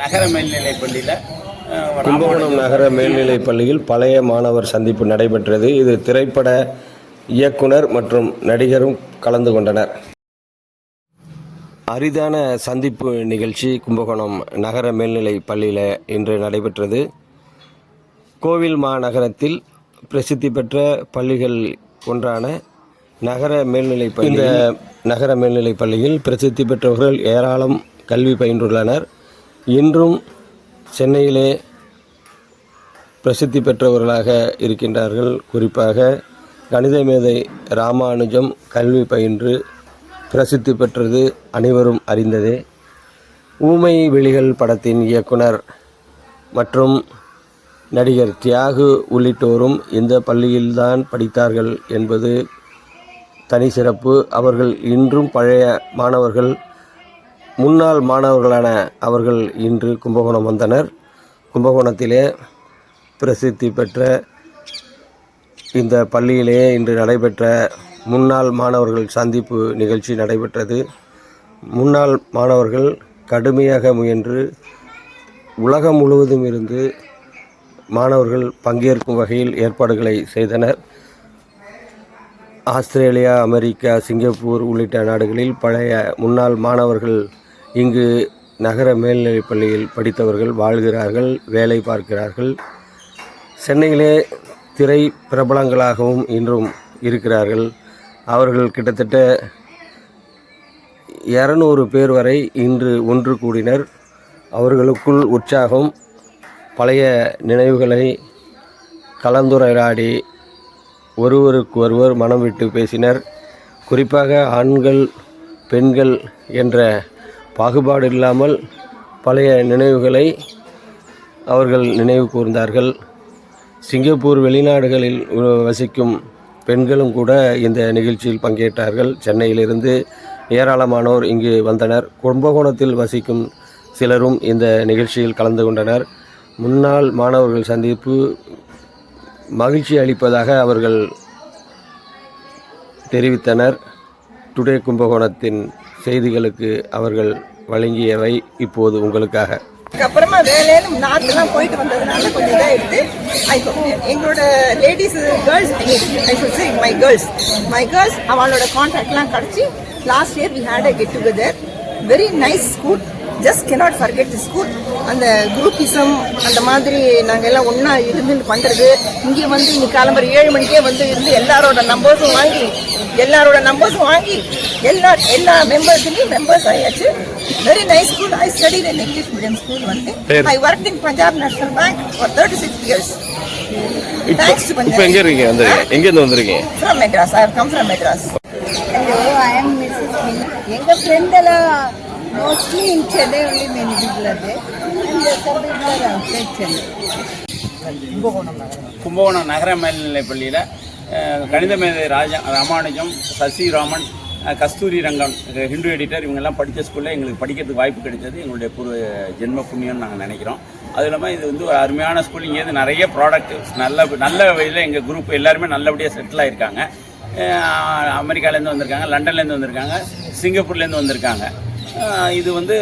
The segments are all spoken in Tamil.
நகர மேல்நிலைப் பள்ளியில் கும்பகோணம் நகர மேல்நிலைப் பள்ளியில் பழைய மாணவர் சந்திப்பு நடைபெற்றது. இது திரைப்பட இயக்குனர் மற்றும் நடிகரும் கலந்து கொண்டனர். அரிதான சந்திப்பு நிகழ்ச்சி கும்பகோணம் நகர மேல்நிலைப் பள்ளியில் இன்று நடைபெற்றது. கோவில் மாநகரத்தில் பிரசித்தி பெற்ற பள்ளிகள் ஒன்றான நகர மேல்நிலைப் பள்ளி இந்த நகர மேல்நிலைப் பள்ளியில் பிரசித்தி பெற்றவர்கள் ஏராளம் கல்வி பயின்றுள்ளனர். இன்றும் சென்னையிலே பிரசித்தி பெற்றவர்களாக இருக்கின்றார்கள். குறிப்பாக கணித மேதை ராமானுஜம் கல்வி பயின்று பிரசித்தி பெற்றது அனைவரும் அறிந்ததே. ஊமை வெளிகள் படத்தின் இயக்குனர் மற்றும் நடிகர் தியாகு உள்ளிட்டோரும் இந்த பள்ளியில்தான் படித்தார்கள் என்பது தனி சிறப்பு. அவர்கள் இன்றும் பழைய மாணவர்கள் முன்னாள் மாணவர்களான அவர்கள் இன்று கும்பகோணம் வந்தனர். கும்பகோணத்திலே பிரசித்தி பெற்ற இந்த பள்ளியிலே இன்று நடைபெற்ற முன்னாள் மாணவர்கள் சந்திப்பு நிகழ்ச்சி நடைபெற்றது. முன்னாள் மாணவர்கள் கடுமையாக முயன்று உலகம் முழுவதும் இருந்து மாணவர்கள் பங்கேற்கும் வகையில் ஏற்பாடுகளை செய்தனர். ஆஸ்திரேலியா அமெரிக்கா சிங்கப்பூர் உள்ளிட்ட நாடுகளில் பழைய முன்னாள் மாணவர்கள் இங்கு நகர மேல்நிலைப் பள்ளியில் படித்தவர்கள் வாழ்கிறார்கள் வேலை பார்க்கிறார்கள். சென்னையிலே திரை பிரபலங்களாகவும் இன்றும் இருக்கிறார்கள். அவர்கள் கிட்டத்தட்ட இரநூறு பேர் வரை இன்று ஒன்று கூடினர். அவர்களுக்குள் உற்சாகம் பழைய நினைவுகளை கலந்துரையாடி ஒருவருக்கு ஒருவர் மனம் விட்டு பேசினர். குறிப்பாக ஆண்கள் பெண்கள் என்ற பாகுபாடு இல்லாமல் பழைய நினைவுகளை அவர்கள் நினைவு கூர்ந்தார்கள். சிங்கப்பூர் வெளிநாடுகளில் வசிக்கும் பெண்களும் கூட இந்த நிகழ்ச்சியில் பங்கேற்றார்கள். சென்னையிலிருந்து ஏராளமானோர் இங்கு வந்தனர். கும்பகோணத்தில் வசிக்கும் சிலரும் இந்த நிகழ்ச்சியில் கலந்து கொண்டனர். முன்னாள் மாணவர்கள் சந்திப்பு மகிழ்ச்சி அளிப்பதாக அவர்கள் தெரிவித்தனர். டுடே கும்பகோணத்தின் செய்திகளுக்கு அவர்கள் வழங்கியவை இப்போது உங்களுக்காக. அப்புறமா வேலையிலும் நார்த்தெல்லாம் போயிட்டு வந்ததுனால கொஞ்சம் இதாகிடுது எங்களோட ladies girls I should say my girls my girls அவளோட கான்டாக்ட்லாம் கிடச்சி last year we had a get together very nice school just cannot forget the school அந்த குரூப்பிசம் அந்த மாதிரி நாங்கள் எல்லாம் ஒன்றா இருந்து பண்ணுறது இங்கே வந்து இன்னைக்கு காலம்பரம் ஏழு மணிக்கே வந்து இருந்து எல்லாரோட நம்பர்ஸும் வாங்கி எல்லாரோட நம்பர்ஸும் வாங்கி எல்லா எல்லா மெம்பர்ஸ்லையும் மெம்பர்ஸ் ஆயாச்சு. Very nice school I study in English medium school வந்து. I work in Punjab national bank for thirty six years thanks to இப்போ எங்கே இருக்கீங்க? வந்துருக்கீங்க. எங்கேருந்து வந்திருக்கீங்க? From Madras I come from Madras Hello, I am Mrs. Mini. எங்கள் mostly in Chennai only many people அது அண்ட் கும்பகோணம் நகர மேல்நிலைப் பள்ளியில் கணித மேதை ராஜா ராமானுஜம் சசிராமன் ராமன் கஸ்தூரி ரங்கம் ஹிந்து எடிட்டர் இவங்கெல்லாம் படித்த ஸ்கூலில் எங்களுக்கு படிக்கிறதுக்கு வாய்ப்பு கிடைச்சது. எங்களுடைய பூர்வ ஜென்ம புண்ணியம்னு நாங்கள் நினைக்கிறோம். அது இல்லாமல் இது வந்து ஒரு அருமையான ஸ்கூல் இங்கேருந்து நிறைய ப்ராடக்ட் நல்ல நல்ல வழியில் எங்கள் குரூப் எல்லாருமே நல்லபடியாக செட்டில் ஆகிருக்காங்க அமெரிக்காலேருந்து வந்திருக்காங்க லண்டன்லேருந்து வந்திருக்காங்க சிங்கப்பூர்லேருந்து வந்திருக்காங்க. இது வந்து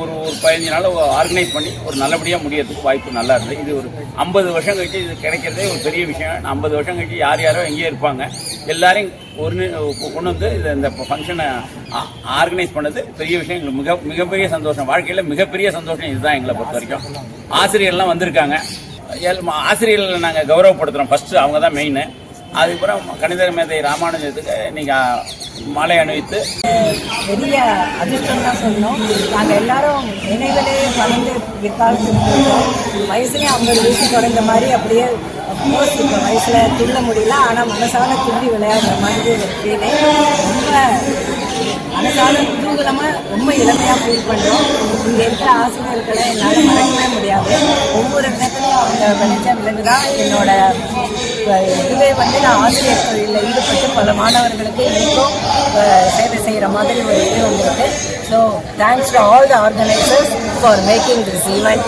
ஒரு ஒரு பதினஞ்சு நாள் ஆர்கனைஸ் பண்ணி ஒரு நல்லபடியாக முடியறதுக்கு வாய்ப்பு நல்லா இருந்தது. இது ஒரு ஐம்பது வருஷம் கழிச்சு இது கிடைக்கிறதே ஒரு பெரிய விஷயம். ஐம்பது வருஷம் கழிச்சு யார் யாரோ எங்கேயோ இருப்பாங்க. எல்லாரையும் ஒரு கொண்டு வந்து இது இந்த ஃபங்க்ஷனை ஆர்கனைஸ் பண்ணது பெரிய விஷயம். எங்களுக்கு மிக மிகப்பெரிய சந்தோஷம். வாழ்க்கையில் மிகப்பெரிய சந்தோஷம் இதுதான் எங்களை பொறுத்த வரைக்கும். ஆசிரியர்லாம் வந்திருக்காங்க. ஆசிரியர்களை நாங்கள் கௌரவப்படுத்துகிறோம் ஃபஸ்ட்டு அவங்க தான் மெயின் அதுக்கப்புறம் கணித மேதை ராமானுஜத்துக்கு நீங்கள் மாலை அணிவித்து. பெரிய அதிர்ஷ்டம் தான் சொல்லணும். நாங்கள் எல்லாரும் நினைவிலே வளர்ந்து பிற்காலத்துக்கு வயசுலேயே ஐம்பது வயசு குறைந்த மாதிரி அப்படியே அஃப்கோர்ஸ் இப்போ வயசில் துள்ள முடியல. ஆனால் மனசால துள்ளி விளையாடுற மாதிரி ஒரு ஃபீலிங் ரொம்ப மனசால குதூகலமாக ரொம்ப இளமையாக ஃபீல் பண்ணுறோம். இங்கே இருக்கிற ஆசிரியர்களை என்னால் மறக்கவே முடியாது. ஒவ்வொரு இடத்துலையும் அவங்க விளைச்ச விலங்கு தான் என்னோட இதுவே வந்து நான் ஆசிரியர் தொழிலில் ஈடுபட்டு பல மாணவர்களுக்கு அஹ், சேவை செய்கிற மாதிரி ஒரு இது வந்திருக்கு. So thanks to all the organisers for making this event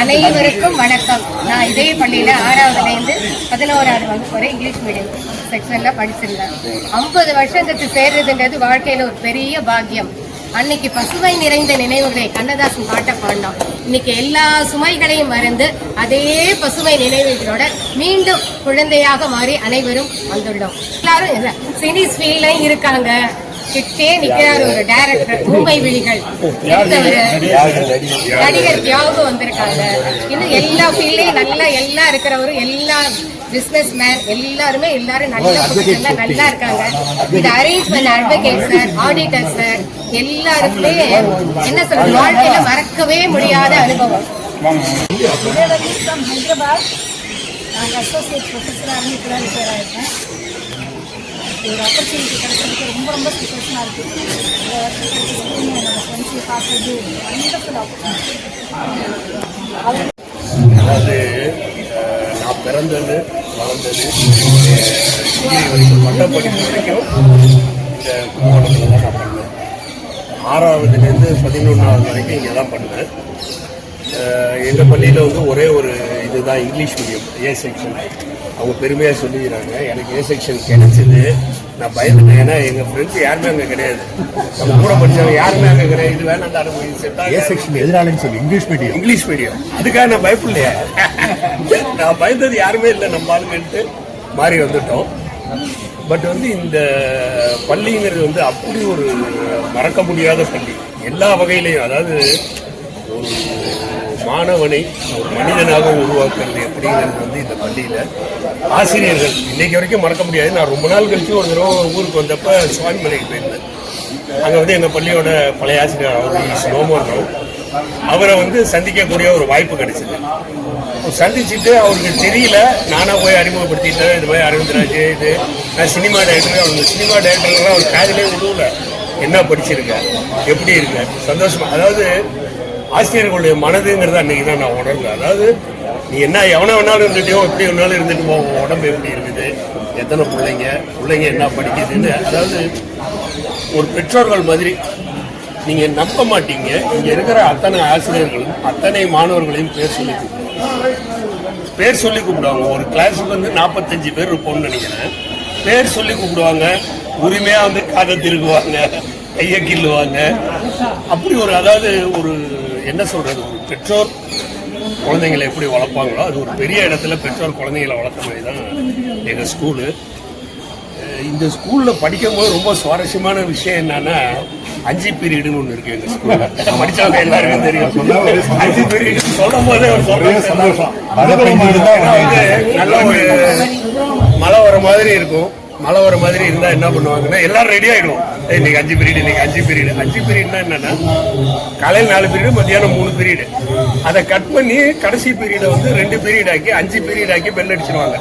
அனைவருக்கும் வணக்கம். நான் இதே பள்ளியில் ஆறாவதுலேருந்து பதினோராவது வகுப்பு வரை இங்கிலீஷ் மீடியம் செக்ஷனில் படிச்சிருந்தேன். ஐம்பது வருஷத்துக்கு சேர்றதுன்றது வாழ்க்கையில் ஒரு பெரிய பாக்கியம். அன்னைக்கு பசுமை நிறைந்த நினைவுகளை கண்ணதாசன் பாட்ட பாடினோம் இன்னைக்கு எல்லா சுமைகளையும் மறந்து அதே பசுமை நினைவுகளோட மீண்டும் குழந்தையாக மாறி அனைவரும் வந்துள்ளோம். எல்லாரும் இல்ல சினி ஃபீல்ட்லயும் இருக்காங்க. கிட்டே நிக்கிறார் ஒரு டைரக்டர் ஊமை விழிகள். நடிகர்? தியாகு வந்திருக்காங்க. இன்னும் எல்லா ஃபீல்ட்லயும் நல்லா எல்லாம் இருக்கிறவரும் எல்லா பிசினஸ் மேன் எல்லாருமே எல்லாரும் நல்ல நல்லா இருக்காங்க. இந்த arrangement advocate sir auditor sir எல்லாருக்குமே என்ன சொல்றது வாழ்க்கையில மறக்கவே முடியாத அனுபவம். ஹைதராபாத் நாங்கள் அசோசியேட் ப்ரொஃபஸராக ஆகிருக்கேன் ஒரு ஆப்பர்ச்சுனிட்டி கிடைச்சதுக்கு ரொம்ப ரொம்ப சந்தோஷமாக இருக்குது இந்த வருஷத்துக்கு ஃப்ரெண்ட்ஸை பார்க்குறது வண்டர்ஃபுல் ஆப்பர்ச்சுனிட்டி அதாவது நான் பிறந்தது வளர்ந்தது வரைக்கும் பட்டப்படிப்பு வரைக்கும் இந்த கும்பகோணத்தில் தான் நான் பண்ணேன் ஆறாவதுலேருந்து பதினொன்றாவது வரைக்கும் இங்கே தான் பண்ணேன் எங்கள் பள்ளியில் வந்து ஒரே ஒரு இதுதான் இங்கிலீஷ் மீடியம் ஏ செக்ஷன் அவங்க பெருமையாக சொல்லிக்கிறாங்க. எனக்கு ஏ செக்ஷன் கிடைச்சிது. நான் பயந்துட்டேன். ஏன்னா எங்கள் ஃப்ரெண்ட்ஸ் யாருமே அங்கே கிடையாது. நம்ம கூட படித்தவங்க யாருமே அங்கே கிடையாது. இது வேணாம் அந்த செட் ஏ செக்ஷன் எதிராளின்னு சொல்லி இங்கிலீஷ் மீடியம் இங்கிலீஷ் மீடியம் அதுக்காக நான் பயப்படலையா. நான் பயந்தது யாருமே இல்லை நம்ம ஆளுங்கன்ட்டு மாறி வந்துட்டோம். பட் வந்து இந்த பள்ளிங்கிறது வந்து அப்படி ஒரு மறக்க முடியாத பள்ளி. எல்லா வகையிலையும் அதாவது ஒரு மாணவனை ஒரு மனிதனாக உருவாக்குறது எப்படிங்கிறது வந்து இந்த பள்ளியில் ஆசிரியர்கள் இன்னைக்கு வரைக்கும் மறக்க முடியாது. நான் ரொம்ப நாள் கழிச்சு ஒரு தடவை ஊருக்கு வந்தப்ப சுவாமிமலைக்கு போயிருந்தேன். அங்கே வந்து எங்கள் பள்ளியோட பழைய ஆசிரியர் அவர் ஸ்லோமோன்றோம் அவரை வந்து சந்திக்கக்கூடிய ஒரு வாய்ப்பு கிடைச்சது. சந்திச்சுட்டு அவருக்கு தெரியல நானாக போய் அறிமுகப்படுத்திட்டேன். இது மாதிரி அரவிந்தராஜ் இது நான் சினிமா டைரக்டர் அவங்க சினிமா டைரக்டர்லாம் அவர் காதலே விடுவல என்ன படிச்சிருக்க? எப்படி இருக்க? சந்தோஷமா அதாவது ஆசிரியர்களுடைய மனதுங்கிறது அன்னைக்கு தான் நான் உணர்ந்தேன். அதாவது நீ என்ன எவனை வேணாலும் இருந்துட்டியோ எப்படி வேணாலும் இருந்துட்டு போ உடம்பு எப்படி இருக்குது? எத்தனை பிள்ளைங்க? பிள்ளைங்க என்ன படிக்குதுன்னு. அதாவது ஒரு பெற்றோர்கள் மாதிரி நீங்க நம்ப மாட்டீங்க. இங்க இருக்கிற அத்தனை ஆசிரியர்களும் அத்தனை மாணவர்களையும் பேர் சொல்லி பேர் சொல்லி கூப்பிடுவாங்க. ஒரு கிளாஸுக்கு வந்து நாற்பத்தஞ்சு பேர் இருப்போம்னு நினைக்கிறேன். பேர் சொல்லி கூப்பிடுவாங்க. உரிமையா வந்து காதை திருகுவாங்க. கையை கிள்ளுவாங்க. அப்படி ஒரு அதாவது ஒரு என்ன சொல்றது? ஒரு பெற்றோர் குழந்தைங்களை எப்படி வளர்ப்பாங்களோ அது ஒரு பெரிய இடத்துல பெற்றோர் குழந்தைங்களை வளர்த்த மாதிரி தான் எங்க ஸ்கூலு. இந்த ஸ்கூல்ல படிக்கும்போது ரொம்ப சுவாரஸ்யமான விஷயம் என்னன்னா அஞ்சு பீரியடுன்னு ஒன்று இருக்கு எங்க ஸ்கூல்ல. படிச்சவங்க எல்லாருக்கும் தெரியும். அஞ்சு பீரியட் சொல்லும் போதே ஒரு சந்தோஷம். நல்ல ஒரு மழை வர மாதிரி இருக்கும். மழை வர மாதிரி இருந்தா என்ன பண்ணுவாங்கன்னா எல்லாரும் ரெடி ஆயிடுவோம். ஏய், இன்னைக்கு அஞ்சு பீரியட் இன்னைக்கு அஞ்சு பீரியட் அஞ்சு பீரியட்னா என்னன்னா காலையில் நாலு பீரியட் மத்தியானம் மூணு பீரியட் அதை கட் பண்ணி கடைசி பீரியடை வந்து ரெண்டு பீரியட் ஆக்கி அஞ்சு பீரியட் ஆக்கி பெல் அடிச்சிருவாங்க.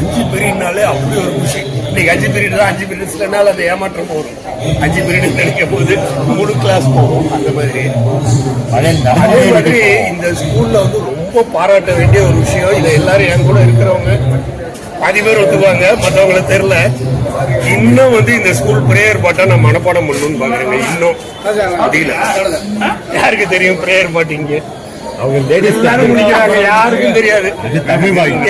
அஞ்சு பீரியட்னாலே அப்படி ஒரு குஷி. இன்னைக்கு அஞ்சு பீரியட் தான் அஞ்சு பீரியட் நாள் அது ஏமாற்றம் போகும். அஞ்சு பீரியட் நினைக்கும் போது மூணு கிளாஸ் போகும் அந்த மாதிரி. அதே மாதிரி இந்த ஸ்கூல்ல வந்து ரொம்ப பாராட்ட வேண்டிய ஒரு விஷயம் இதை எல்லாரும் என் கூட இருக்கிறவங்க பாதி பேர் ஒத்துக்குவாங்க மற்றவங்கள தெரியல. இன்னும் வந்து இந்த ஸ்கூல் பிரேயர் பாட்டை நான் மனப்பாடம் பண்ணணும்னு பாக்குறேங்க இன்னும். முடியல. யாருக்கு தெரியும் பிரேயர் பாட்டிங்க அவங்க லேடிஸ் எல்லாரும் முடிக்கிறாங்க யாருக்கும் தெரியாது.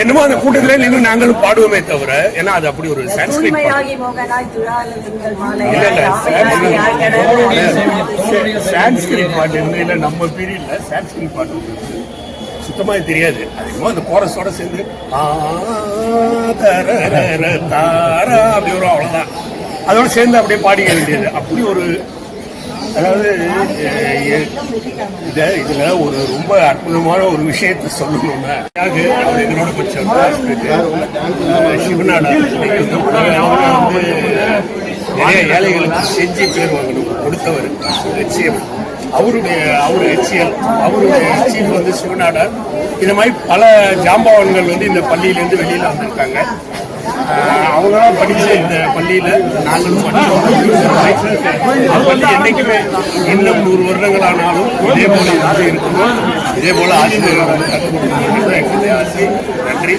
என்னமோ அந்த கூட்டத்துல நின்று நாங்களும் பாடுவோமே தவிர ஏன்னா அது அப்படி ஒரு சான்ஸ்கிரிட் இல்ல, இல்ல. சான்ஸ்கிரிட் பாட்டு. இல்ல நம்ம பீரியட்ல சான்ஸ்கிரிட் பாட்டு சுத்தமாக தெரியாது. அதிகமாக அந்த கோரஸோட சேர்ந்து ஆ, தாரா அப்படி வரும் அவ்வளவுதான். அதோட சேர்ந்து அப்படியே பாடிக்க வேண்டியது. அப்படி ஒரு அதாவது இதை இதில் இதுல ஒரு ரொம்ப அற்புதமான ஒரு விஷயத்தை சொல்லணும்னா அவர் எங்களோட கொஞ்சம் சிவநாடா வந்து நிறைய ஏழைகளுக்கு செஞ்சு பேர் வாங்கணும். கொடுத்தவர். லட்சியம் அவருடைய அவர் ஹெச்எல் அவருடைய சீஃப் வந்து சிவநாடர் இந்த மாதிரி பல ஜாம்பவான்கள் வந்து இந்த பள்ளியிலேருந்து வெளியில் வந்திருக்காங்க. அவங்களாம் படிச்ச இந்த பள்ளியில நாங்களும் பள்ளி என்னைக்குமே இன்னும் நூறு வருடங்கள் ஆனாலும் இதே போல ஆசை இருக்கணும் இதே போல ஆசிரியர்கள் வந்து கற்றுக் கொடுக்கணும் ஆசை. நன்றி.